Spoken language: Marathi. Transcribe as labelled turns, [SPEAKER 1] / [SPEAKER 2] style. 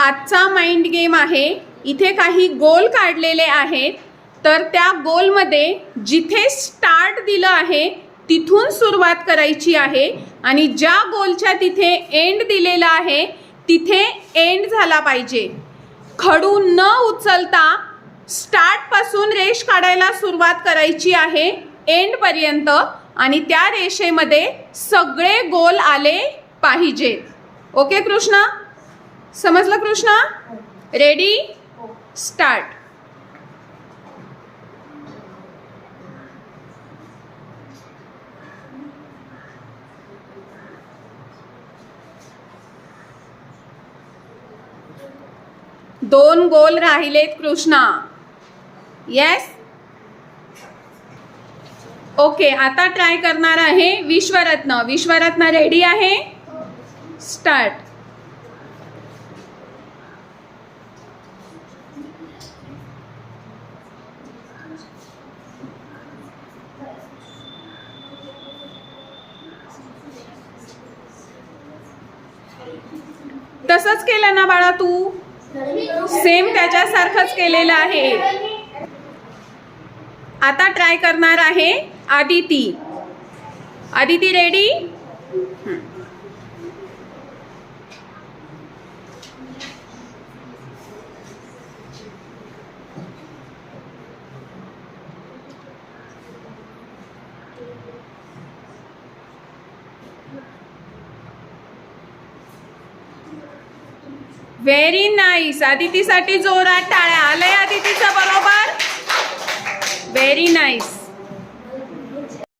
[SPEAKER 1] आजचा माइंड गेम आहे. इथे काही गोल काढलेले आहेत. तर त्या गोलमध्ये जिथे स्टार्ट दिलं आहे तिथून सुरुवात करायची आहे. आणि ज्या गोलच्या तिथे एंड दिलेला आहे तिथे एंड झाला पाहिजे. खडू न उचलता स्टार्टपासून रेष काढायला सुरुवात करायची आहे एंडपर्यंत आणि त्या रेषेमध्ये सगळे गोल आले पाहिजेत ओके कृष्णा? समजलं कृष्णा? रेडी स्टार्ट दोन गोल राहिलेत कृष्णा. येस ओके आता ट्राय करणार आहे विश्वरत्न. विश्वरत्न रेडी आहे? स्टार्ट तसंच केलं ना बाळा तू? सेम त्याच्यासारखंच केलेलं आहे. आता ट्राय करणार आहे Aditi. Aditi ready very nice आदितीसाठी जोरात टाळ्या. आलंय आदितीचं बरोबर. Very nice